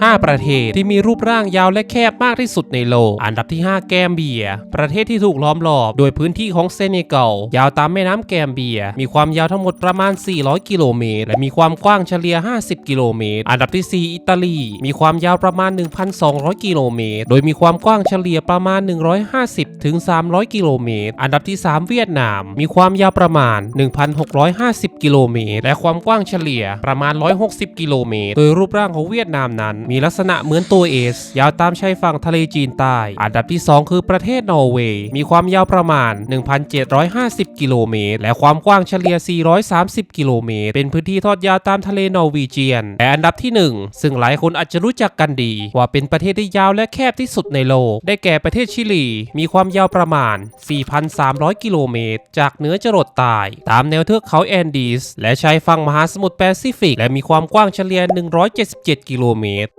5 ประเทศที่มีรูปร่างยาวและแคบมากที่สุดในโลก อันดับที่ 5 แกมเบีย ประเทศที่ถูกล้อมรอบ โดยพื้นที่ของเซเนกัลยาวตามแม่น้ำแกมเบีย มีความยาวทั้งหมดประมาณ 400 กิโลเมตร และมีความกว้างเฉลี่ย 50 กิโลเมตร อันดับที่ 4 อิตาลี มีความยาวประมาณ 1,200 กิโลเมตร โดยมีความกว้างเฉลี่ยประมาณ 150 ถึง 300 กิโลเมตร อันดับที่ 3 เวียดนาม มีความยาวประมาณ 1,650 กิโลเมตร และความกว้างเฉลี่ยประมาณ 160 กิโลเมตร โดยรูปร่างของเวียดนามนั้นมีลักษณะเหมือนตัวเอส ยาวตามชายฝั่งทะเลจีนใต้ อันดับที่ 2 คือประเทศนอร์เวย์ มีความยาวประมาณ 1,750 กิโลเมตร และความกว้างเฉลี่ย 430 กิโลเมตร เป็นพื้นที่ทอดยาวตามทะเลนอร์วีเจียนและอันดับที่ 1 ซึ่งหลายคนอาจจะรู้จักกันดี ว่าเป็นประเทศที่ยาวและแคบที่สุดในโลก ได้แก่ประเทศชิลี มีความยาวประมาณ 4,300 กิโลเมตร จากเหนือจรดใต้ ตามแนวเทือกเขาแอนดีส และชายฝั่งมหาสมุทรแปซิฟิก และมีความกว้างเฉลี่ย 177 กิโลเมตร